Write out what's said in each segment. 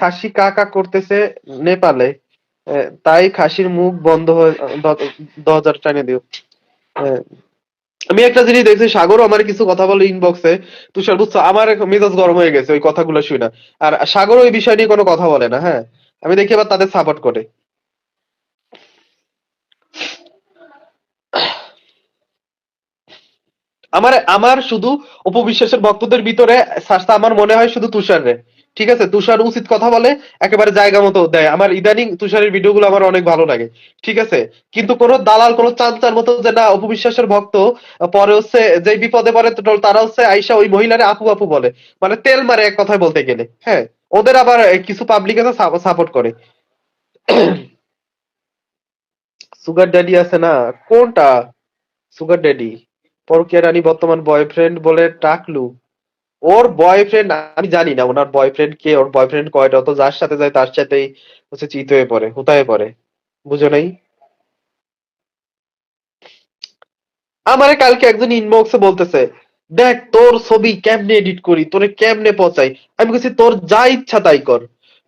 খাসি কা কা করতেছে নেপালে তাই খাসির মুখ বন্ধ হয়ে দ- দরজাটা টানে দিও। আমি একটা জিনিস দেখছি সাগরও আমার কিছু কথা বলে ইনবক্সে তুষার বুঝছ আমার মেজাজ গরম হয়ে গেছে ওই কথাগুলো শুনে আর সাগর ওই বিষয় নিয়ে কোনো কথা বলে না হ্যাঁ? আমি দেখি আবার তাদের সাপোর্ট করে। আমার আমার শুধু উপবিশ্বাসের ভক্তদের ভিতরে আমার মনে হয় শুধু তুষার রে ঠিক আছে, তুষার উচিত কথা বলে, একেবারে জায়গা মতো দেয়। আমার ইদানিং তুষারের ভিডিওগুলো আমার অনেক ভালো লাগে। ঠিক আছে? কিন্তু কোন দালাল, কোন চাঞ্চার মতো যে না উপবিশ্বাসের ভক্ত, পরে হচ্ছে যে বিপদে পড়ে তারা হচ্ছে আইসা ওই মহিলারে আপু আপু বলে। মানে তেল মারে এক কথায় বলতে গেলে হ্যাঁ? ওদের আবার কিছু পাবলিক আছে সাপোর্ট করে। সুগার ড্যাডি আছে না? কোনটা? Sugar daddy. পরকীয়া রানী বর্তমান বয়ফ্রেন্ড বলে টাকলু ওর বয়ফ্রেন্ড আমি জানি না ওনার বয়ফ্রেন্ড কে, ওর বয়ফ্রেন্ড কয়টা তো যার সাথে যায় তার সাথেই হচ্ছে চিত হয়ে পড়ে, হুতায়ে পড়ে, বুঝো নাই? আমারে কালকে একজন ইনবক্সে বলতেছে, দেখ, তোর ছবি কেমনে এডিট করি, তোরে কেমনে পচাই? আমি বলছি, তোর যা ইচ্ছা তাই কর,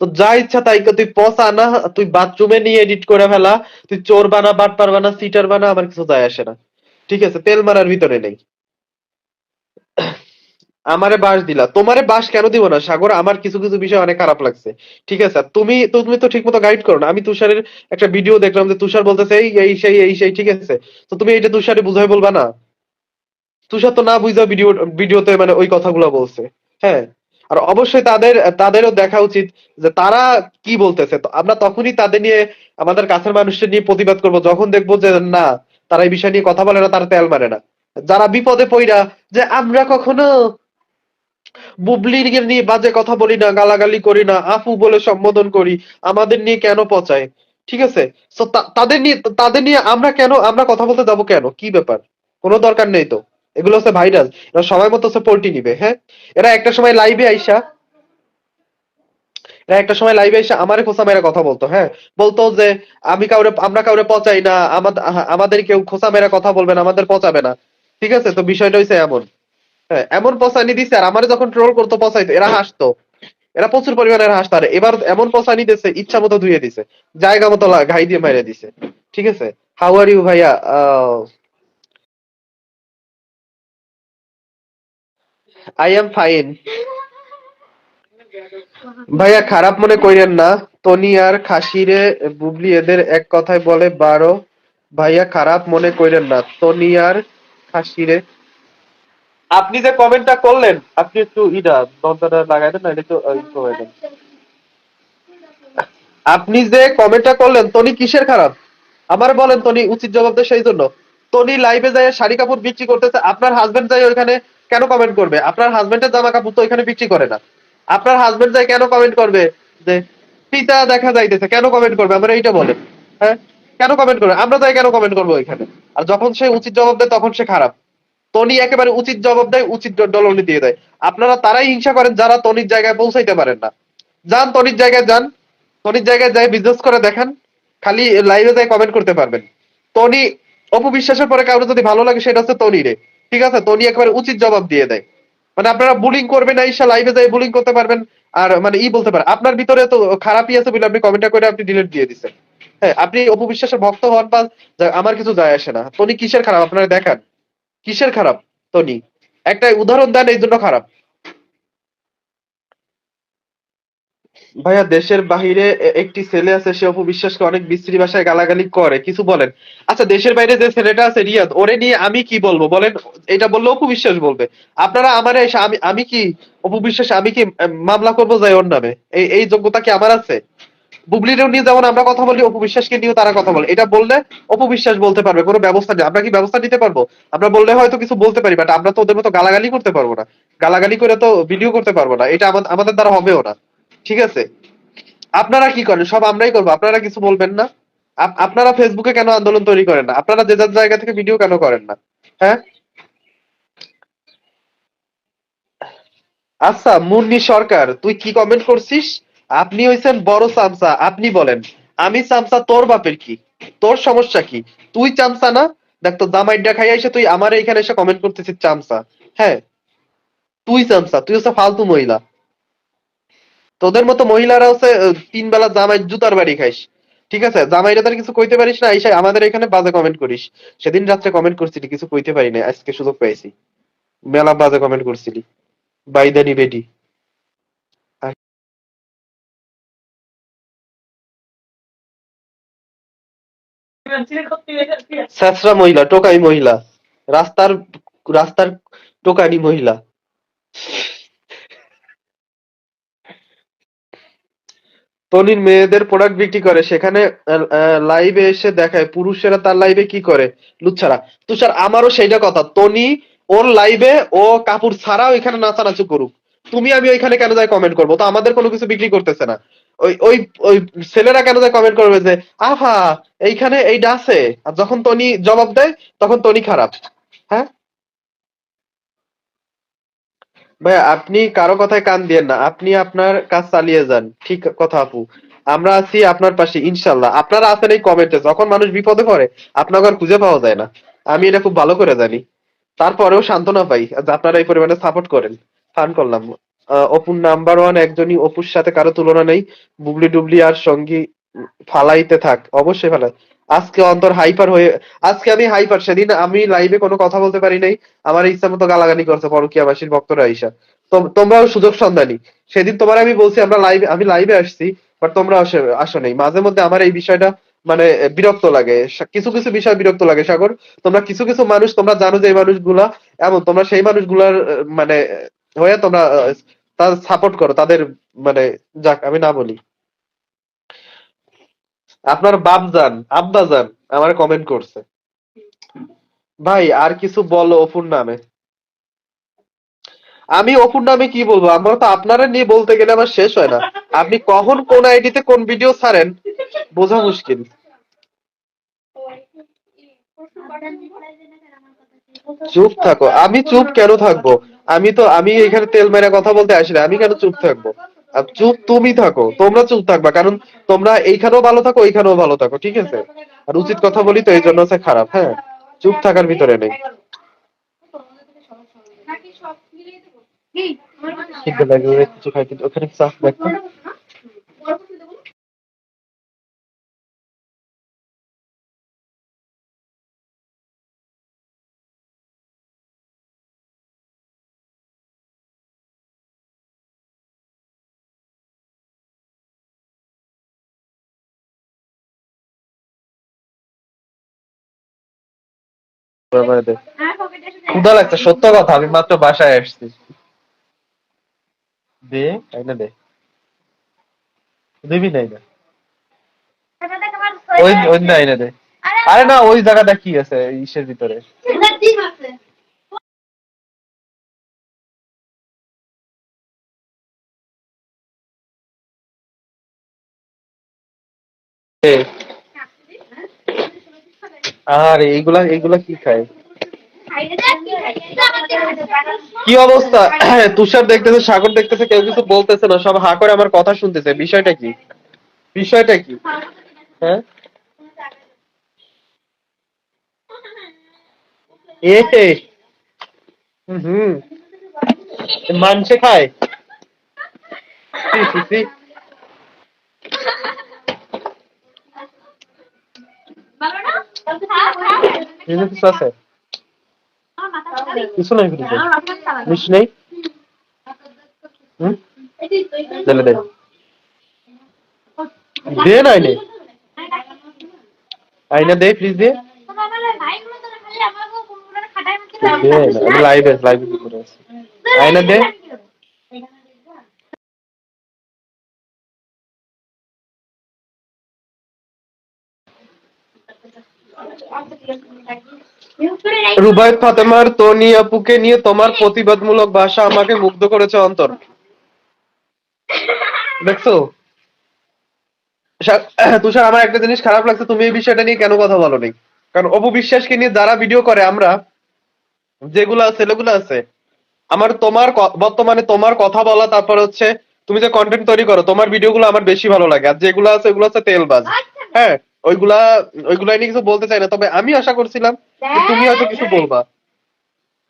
তোর যা ইচ্ছা তাই কর, তুই পচা না, তুই বাথরুমে নিয়ে এডিট করে ফেলা, তুই চোর বানা বাটপার বানা সিটার বানা, আমার কিছু যায় আসে না, ঠিক আছে, তেল মারার ভিতরে নেই। আমারে বাস দিলা। তোমারে বাস কেন দিব না? সাগর, আমার কিছু কিছু বিষয় অনেক খারাপ লাগছে। ঠিক আছে, তুমি তুমি তো ঠিক মতো গাইড করো না। আমি তুষারের একটা ভিডিও দেখলাম যে তুষার বলতেছে, এই এই, সেই এই, সেই, ঠিক আছে। তো তুমি এটা তুষারে বুঝাই বলবা না? তুষার তো না বুঝা ভিডিও ভিডিওতে মানে ওই কথাগুলো বলছে। হ্যাঁ? আর অবশ্যই তাদের, তাদেরও দেখা উচিত যে তারা কি বলতেছে। তো আমরা তখনই তাদের নিয়ে, আমাদের কাছের মানুষদের নিয়ে প্রতিবাদ করব। যখন দেখব যে না, তারা এই বিষয় নিয়ে কথা বলে না, তারা তেল মারে না। যারা বিপদে পইরা যে আমরা কখনো বুবলির নিয়ে বাজে কথা বলি না, গালাগালি করি না আপু বলে সম্বোধন করি, আমাদের নিয়ে কেন পচায়? ঠিক আছে? তাদের নিয়ে তাদের নিয়ে আমরা কেন, আমরা কথা বলতে যাব কেন? কি ব্যাপার? কোনো দরকার নেই তো। এগুলো হচ্ছে ভাইরাস এরা সময় মতো হচ্ছে পোল্টি নিবে হ্যাঁ? এরা একটা সময় লাইভে আইসা, এরা একটা সময় লাইভে এসে আমারে খোসা মেরে কথা বলতো হ্যাঁ? বলতো যে, আমি কাউরে, আমরা কাউরে পচাই না আমাদের কেউ খোসা মেরে কথা বলবে না, আমাদের পচাবে না। ঠিক আছে? তো বিষয়টা হইছে এমন। এমন পচানি দিছে আর আমারে যখন ট্রোল করতো, পচাইতো, এরা হাসতো। এরা প্রচুর পরিমাণে হাসতো। আর এবার এমন পচানি দিছে ইচ্ছা মতো ধুয়ে দিছে, জায়গা মতো ঘাই দিয়ে মেরে দিছে। ঠিক আছে? হাউ আর ইউ ভাইয়া? আই এম ফাইন ভাইয়া, খারাপ মনে কইরেন না। তনি আর খাসিরে, বুবলি এদের এক কথায় বলে, বারো। ভাইয়া, খারাপ মনে কইরেন না। তনি আর খাসিরে আপনি যে কমেন্টটা করলেন, আপনি একটু ইটা দরজাটা লাগাই দেন না এটা একটু ই করে দেন। আপনি যে কমেন্টটা করলেন, তনি কিসের খারাপ? আমার বলেন তনি উচিত জবাব দেয় সেই জন্য। তনি লাইভে যায় শাড়ি কাপড় বিক্রি করতেছে, আপনার হাজবেন্ড যায় ওইখানে কেন কমেন্ট করবে? আপনার হাজবেন্ডের জামা কাপড় তো ওইখানে বিক্রি করে না। আপনার হাজবেন্ড যায় কেন কমেন্ট করবে? যে পিতা দেখা যাইতেছে, কেন কমেন্ট করবে? আমরা এইটা বলেন হ্যাঁ? কেন কমেন্ট করবে? আমরা তাই কেন কমেন্ট করব ওইখানে? আর যখন সে উচিত জবাব দেয়, তখন সে খারাপ। তনি একেবারে উচিত জবাব দেয়, উচিত ডলনি দিয়ে দেয়। আপনারা তারাই হিংসা করেন যারা তনির জায়গায় পৌঁছাইতে পারেন না। যান তনির জায়গায় যান। তনির জায়গায় যাই বিজনেস করে দেখান। খালি লাইভে যাই কমেন্ট করতে পারবেন। তনি অপু বিশ্বাসের পরে কারও যদি ভালো লাগে, সেটা হচ্ছে তনি রে। ঠিক আছে? তনি একেবারে উচিত জবাব দিয়ে দেয়। মানে আপনারা বুলিং করবেন না ঈশা লাইভে যাই বুলিং করতে পারবেন। আর মানে ই বলতে পারেন আপনার ভিতরে তো খারাপই আছে বলে আপনি কমেন্টটা করে আপনি ডিলিট দিয়ে দিচ্ছেন। হ্যাঁ আপনি অপু বিশ্বাসের ভক্ত হন বা আমার কিছু যায় আসে না। তনি কিসের খারাপ? আপনারা দেখান। কিসের খারাপ? তনি, একটা উদাহরণ দেন, এই জন্য খারাপ। ভাইয়া, দেশের বাহিরে একটি ছেলে আছে, সে অপু বিশ্বাসকে অনেক বিশ্রী ভাষায় গালাগালি করে, কিছু বলেন। আচ্ছা দেশের বাইরে যে ছেলেটা আছে, রিয়াদ, ওরে নিয়ে আমি কি বলব? বলেন, এটা বললে অপু বিশ্বাস বলবে। আপনারা আমার আমি আমি কি, অপু বিশ্বাস, আমি কি মামলা করব যাই ওর নামে? এই যোগ্যতা কি আমার আছে? বুবলিরেও নিয়ে যেমন আমরা কথা বলি অপবিশ্বাসকে নিয়েও তারা কথা বলে। এটা বললে অপবিশ্বাস বলতে পারবে, কোনো ব্যবস্থা নেই। আমরা কি ব্যবস্থা নিতে পারব? আমরা বললে হয়তো কিছু বলতে পারি বাট আমরা তো ওদের মতো গালাগালি করতে পারব না। গালাগালি করে তো ভিডিও করতে পারব না। এটা আমাদের দ্বারা হবেও না। ঠিক আছে? আপনারা কি করেন? সব আমরাই করব। আপনারা কিছু বলবেন না। আপ- আপনারা ফেসবুকে কেন আন্দোলন তৈরি করেন না? আপনারা যে যার জায়গা থেকে ভিডিও কেন করেন না? হ্যাঁ? আচ্ছা মুন্নি সরকার, তুই কি কমেন্ট করছিস? আপনি হইছেন বড় চামচা, আপনি বলেন, আমি চামচা তোর বাপের কি? তোর সমস্যা কি? তুই চামচা না? দেখ তো জামাইডা খাই এসে তুই আমার এখানে এসে কমেন্ট করতেছিস চামচা। হ্যাঁ তুই চামচা, তুই হচ্ছে ফালতু মহিলা। তোদের মতো মহিলারা হচ্ছে তিন বেলা জামাই জুতার বাড়ি খাইস। ঠিক আছে? জামাইরা তার কিছু কইতে পারিস না আইসা আমাদের এখানে বাজে কমেন্ট করিস। সেদিন রাত্রে কমেন্ট করছিলি, কিছু কইতে পারি না আজকে সুযোগ পাইছি মেলা বাজে কমেন্ট করছিলি। বাইদানি বেডি স্যাঁচরা মহিলা, টোকাই মহিলা। রাস্তার রাস্তার টোকানি মহিলা। তনির মেয়েদের প্রোডাক্ট বিক্রি করে, সেখানে লাইভে এসে দেখায়, পুরুষেরা তার লাইভে কি করে? লুচ্ছারা তুষার, আমারও সেইটা কথা। তনি, ওর লাইভে ও কাপড় ছাড়াও এখানে নাচানাচি করুক। তুমি, আমি ওইখানে কেন যাই কমেন্ট করব? তো আমাদের কোনো কিছু বিক্রি করতেছে না। ওই ওই ওই ছেলেরা কেন যায় কমেন্ট করবে যে, আহা, এইখানে এইটা আছে। আর যখন তনি জবাব দেয়, তখন তনি খারাপ। হ্যাঁ? ভাই, আপনি কারও কথায় কান দিয়েন না। আপনি আপনার কাজ চালিয়ে যান। ঠিক কথা, আপু। আমরা আছি আপনার পাশে ইনশাল্লাহ আপনারা আছেন এই কমেন্টে যখন মানুষ বিপদে পড়ে, আপনাকে আর খুঁজে পাওয়া যায় না। আমি এটা খুব ভালো করে জানি। তারপরেও সান্ত্বনা পাই। আপনারা এই পরিমাণে সাপোর্ট করেন। ফান করলাম। অপুর নাম্বার ওয়ান একজনই অপুর সাথে কারও তুলনা নেই। বুবলি ডুবলি আর সঙ্গী ফালাইতে থাক। অবশ্যই ফালাই। আজকে অন্তর হাইপার হয়ে আজকে আমি হাইপার সেদিন আমি লাইভে কোনো কথা বলতে পারি নাই। আমার ইচ্ছা মতো গালাগালি করছে পরকিয়াবাসীর ভক্তরা আইসা। তোমরাও সুযোগ সন্ধানী। সেদিন তোমার আমি বলছি, আমরা লাইভে আমি লাইভে আসছি বাট তোমরা আসো নাই। মাঝে মধ্যে আমার এই বিষয়টা মানে বিরক্ত লাগে। কিছু কিছু বিষয় বিরক্ত লাগে, সাগর। তোমরা কিছু কিছু মানুষ, তোমরা জানো যে এই মানুষগুলা এমন। তোমরা সেই মানুষগুলার মানে হয়ে তোমরা তাদের সাপোর্ট করো, তাদের মানে যাক, আমি না বলি। আপনার বাপজান, আব্বাজান আমার কমেন্ট করছে। ভাই, আর কিছু বলো অপুর নামে। আমি অপুর নামে কি বলব? আমরা তো আপনারা নিয়ে বলতে গেলে আমার শেষ হয় না। আপনি কখন কোন আইডিতে কোন ভিডিও ছাড়েন, বোঝা মুশকিল। চুপ থাকো, আমি চুপ কেন থাকব? আমি তো আমি এখানে তেল মেরে কথা বলতে আসি না। আমি কেন চুপ থাকব? আর চুপ তুমি থাকো তোমরা চুপ থাকবা কারণ তোমরা এইখানেও ভালো থাকো এইখানেও ভালো থাকো ঠিক আছে? আর উচিত কথা বলি তো এই জন্য হচ্ছে খারাপ হ্যাঁ? চুপ থাকার ভিতরে নেই। ঠিক আছে কিছু খাই কিন্তু ওখানে চাপ দেখতো ক্ষুধা লাগছে সত্য কথা আমি মাত্র বাসায় আসছি। দে আইনা দে। দিবি নাই না ওই ওই না আইনা দে। আরে না ওই জায়গাটা কি আছে ইসের ভিতরে? আরে, এইগুলা এইগুলা কি খায়? কি অবস্থা? তুষার দেখতেছে, সাগর দেখতেছে, কেউ কিছু বলতেছে না, সব হা করে আমার কথা শুনতেছে। বিষয়টা কি? বিষয়টা কি? হ্যাঁ? এ হুম হুম। মানছে খায়? এখানে কিছু আছে কিছু নাই ফ্রিজে মিষ্টি নেই হুম দিলে দে দে না আইনে আইনা দে ফ্রিজ দে আইনা লাইভে লাইভে আয়না দে। রুবায়ত ফাতেমার তনি আপুকে নিয়ে তোমার প্রতিবাদমূলক ভাষা আমাকে মুগ্ধ করেছে অন্তর। দেখছ? তুষার, আমার একটা জিনিস খারাপ লাগছে, তুমি এই বিষয়টা নিয়ে কেন কথা বলো নি? কারণ অপু বিশ্বাসকে নিয়ে যারা ভিডিও করে, আমরা, যেগুলো ছেলেগুলো আছে। আমার তোমার বর্তমানে তোমার কথা বলা, তারপর হচ্ছে, তুমি যে কন্টেন্ট তৈরি করো, তোমার ভিডিওগুলো আমার বেশি ভালো লাগে। আর যেগুলো আছে, ওগুলো হচ্ছে তেলবাজ। হ্যাঁ? ওইগুলা ওইগুলা নিয়ে কিছু বলতে চাই না তবে আমি আশা করছিলাম যে তুমি হয়তো কিছু বলবা।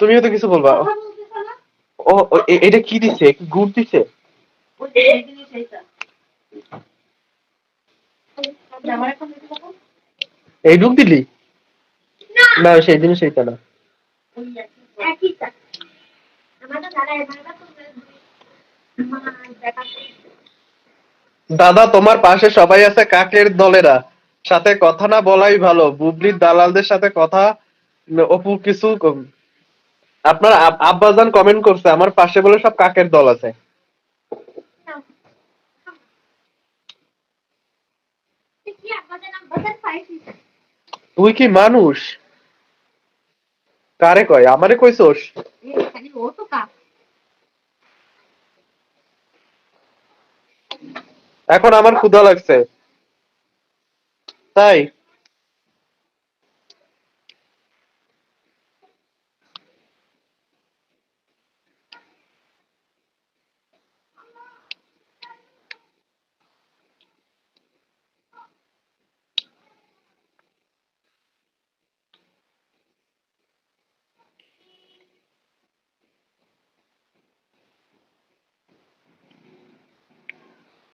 তুমি হয়তো কিছু বলবা। ও এটা কি দিছে? কি গুড় দিছে? পাবো এই ঢুক দিলি? না। সেই দিন সেইটা না। দাদা তোমার পাশে সবাই আছে কাকের দলেরা। সাথে কথা না বলাই ভালো। বুবলির দালালদের সাথে কথা অপু কিছু আপনার আব- আব্বাজান কমেন্ট করছে, আমার পাশে বলে সব কাকের দল আছে। তুই কি মানুষ? কারে কয়? আমারে কইছস ও তো কাপ এখন আমার ক্ষুধা লাগছে। তাই